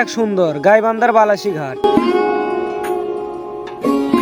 এক সুন্দর গাইবান্ধার বালাসি ঘাট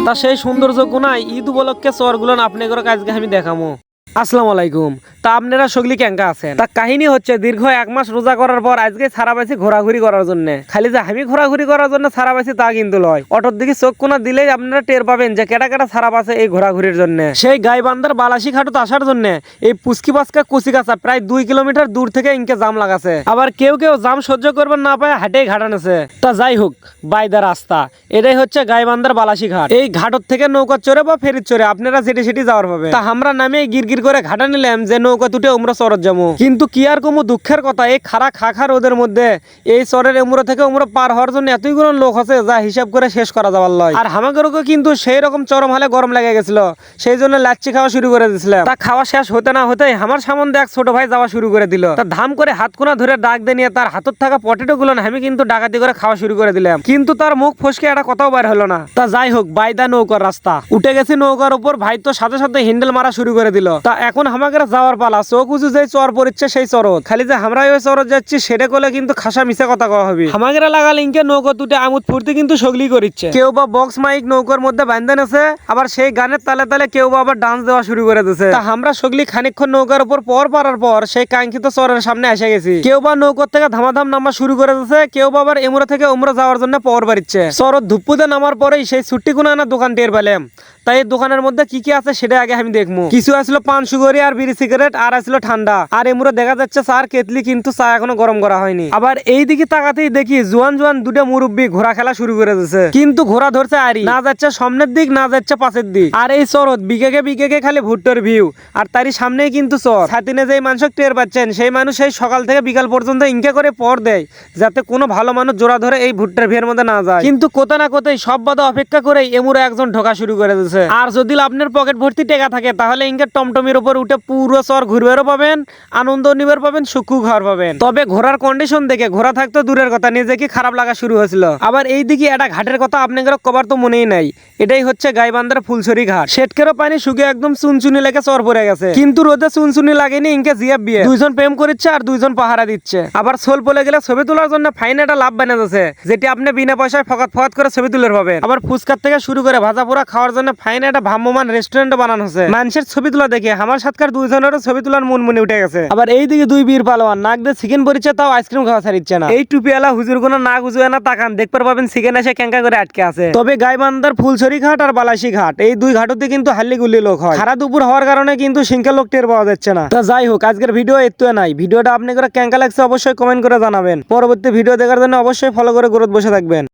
তা সেই সৌন্দর্য গুণায় ঈদ উপলক্ষে চরগুলো আপনি করে কাজকে আমি দেখামো। আসসালামু আলাইকুম। তা আপনারা সগলি ক্যাঙ্কা আছেন? তা কাহিনী হচ্ছে, দীর্ঘ এক মাস রোজা করার পর আজকে ছাড়া পাইছি ঘোরাঘুরি করার জন্য। খালি যে আমি ঘোরাঘুরি করার জন্য ছাড়া পাইছি তা কিন্তু লয়। অটোর দিকে চোখ কোনা দিলেই আপনারা টের পাবেন যে কেটা কেটা ছাড়া পাচ্ছে এই ঘোরাঘুরির জন্য। সেই গাইবান্ধার বালাসি ঘাটত আসার জন্য এই পুস্কি পাস্কা কুচি কাছা প্রায় দুই কিলোমিটার দূর থেকে ইনকে জাম লাগাছে। আবার কেউ কেউ জাম সহ্য করবেন না পায় হাটেই ঘাটানেছে তা যাই হোক বাইদা রাস্তা। এটাই হচ্ছে গাইবান্ধার বালাসি ঘাট এই ঘাটর থেকে নৌকা চড়ে বা ফেরিত চড়ে আপনারা যেটি সেটি যাওয়ার পাবে তা আমরা নামে গিরগির করে ঘাটা নিলাম যে নৌকা তুটে উমরা চরত যাব কিন্তু কি আর কমু, দুঃখের কথা, এই খারা খাখা রোদের মধ্যে, এই চরের উমরা থেকে উমরা পার হওয়ার জন্য এতগুলো লোক আছে যা হিসাব করে শেষ করা যাবার লয়। আর হামাগরকে কিন্তু সেই রকম চরম হালে গরম লেগে গেছিল, সেই জন্য লাচ্ছি খাওয়া শুরু করে দিয়েছিলাম তা খাওয়া শেষ হতে না হতে আমার সামন এক ছোট ভাই যাওয়া শুরু করে দিল। তা ধাম করে হাত কোনা ধরে ডাক দিয়ে নিয়ে তার হাতত থাকা পটেটো গুলো আমি কিন্তু ডাকাতি করে খাওয়া শুরু করে দিলাম। কিন্তু তার মুখ ফসকে একটা কথাও বার হলো না। তা যাই হোক, বাইদা নৌকার রাস্তা। উঠে গেছি নৌকার উপর, ভাই তো সাথে সাথে হ্যান্ডেল মারা শুরু করে দিল। তা এখন আমাকে যাওয়ার পালা। চোখ উঁচু যে চর পড়ছে সেই চরত খালি যে আমরা ওই চরত যাচ্ছি, সেটা করলে কিন্তু খাসা মিশে কথা কওয়া হবে। আমাকে লাগাল ইনকে নৌকা তুটে আমুদ ফুর্তি কিন্তু সগলি করিচ্ছে। কেউ বা বক্স মাইক নৌকার মধ্যে বান্ধেন আছে আবার সেই গানের তালে তালে কেউ বা আবার ডান্স দেওয়া শুরু করে দিছে। তা আমরা সগলি খানিকক্ষণ নৌকার উপর পর পারার পর সেই কাঙ্ক্ষিত চরের সামনে এসে গেছি। কেউ বা নৌকার থেকে ধামাধাম নামা শুরু করে দিছে, কেউ বা আবার এমুরা থেকে উমরা যাওয়ার জন্য পর বাড়িচ্ছে। চরত ধুপ্পুতে নামার পরেই সেই ছুট্টি কোনো না দোকান টের পেলাম। তাই এই দোকানের মধ্যে কি কি আছে সেটা আগে আমি দেখব কিছু আসলো পান সুগরি আর বিড়ি সিগারেট, আর আসলো ঠান্ডা। আর এমুরে দেখা যাচ্ছে চার কেতলি কিন্তু চা এখনও গরম করা হয়নি। আবার এই দিকে তাকাতেই দেখি জোয়ান জোয়ান দুটা মুরব্বী ঘোড়া খেলা শুরু করে দিছে। কিন্তু ঘোড়া ধরছে আরি না যাচ্ছে সামনের দিক, না যাচ্ছে পাশের দিক। আর এই চরত বিকেকে বিকেকে খালি ভুট্টোর ভিউ। আর তারই সামনেই কিন্তু চর। ছাতিনে যেই মানুষ টের পাচ্ছেন, সেই মানুষ সেই সকাল থেকে বিকাল পর্যন্ত ইনকে করে পর দেয়, যাতে কোনো ভালো মানুষ জোড়া ধরে এই ভুট্টার ভিড়ের মধ্যে না যায়। কিন্তু কোথা না কোথায় সব বাধা অপেক্ষা করে এমুরে একজন ঢোকা শুরু করে দিয়েছে আর যদি আপনার পকেট ভর্তি টেকা থাকে, তাহলে ইনকে টমটমের উপর উঠে পুরো চর ঘুরবেরও পাবেন, আনন্দ নিবার পাবেন সুখু ঘর পাবেন। তবে ঘোরার কন্ডিশন দেখে ঘোরা থাকতো দূরের কথা, নিজেকে খারাপ লাগা শুরু হয়েছিল। আবার এই দিকে একটা ঘাটের কথা আপনাদের কবার তো মনেই নাই। এটাই হচ্ছে গাইবান্ধার ফুলছড়ি ঘাট। শেটকেরও পানি শুকিয়ে একদম চুনচুনি লেগে চর পড়ে গেছে। কিন্তু রোদে চুনচুনি লাগেনি, ইনকে জিয়াব বিয়ে দুইজন প্রেম করিচ্ছে আর দুইজন পাহারা দিচ্ছে। আবার সোল পলে গেলে ছবি তোলার জন্য ফাইন একটা লাভ বানা যাচ্ছে যেটি আপনি বিনা পয়সায় ফকাত ফকাত করে ছবি তুলে পাবেন। আবার ফুচকার থেকে শুরু করে ভাজা পোড়া খাওয়ার জন্য ফাইন একটা ভ্রাম্যমান রেস্টুরেন্ট বানানো হয়েছে মানুষের ছবি তোলা দেখে আমার সাথকার দুইজনেরও ছবি তোলার মন মনে উঠে গেছে। আবার এই দিকে দুই বীর পালোয়ান নাক দিয়ে চিকেন পরিচ্ছে তাও আইসক্রিম খাওয়া ছাড়িচ্ছে না। এই টুপিওয়ালা হুজুর কোনো না গুজুয়ে না তাকান দেখতে পাবেন চিকেন এসে ক্যাঙ্কা করে আটকে আছে। তবে গাইবান্ধার ফুলছড়ি ঘাট আর বালাসি ঘাট এই দুই ঘাটতে কিন্তু হাল্লি গুল্লি লোক হয়। সারা দুপুর হওয়ার কারণে কিন্তু সিংকা লোক টের পাওয়া যাচ্ছে না। তা যাই হোক আজকের ভিডিও এত নাই। ভিডিওটা আপনি করে ক্যাঙ্কা লাগছে অবশ্যই কমেন্ট করে জানাবেন। পরবর্তী ভিডিও দেখার জন্য অবশ্যই ফলো করে গ্রোথ বসে থাকবেন।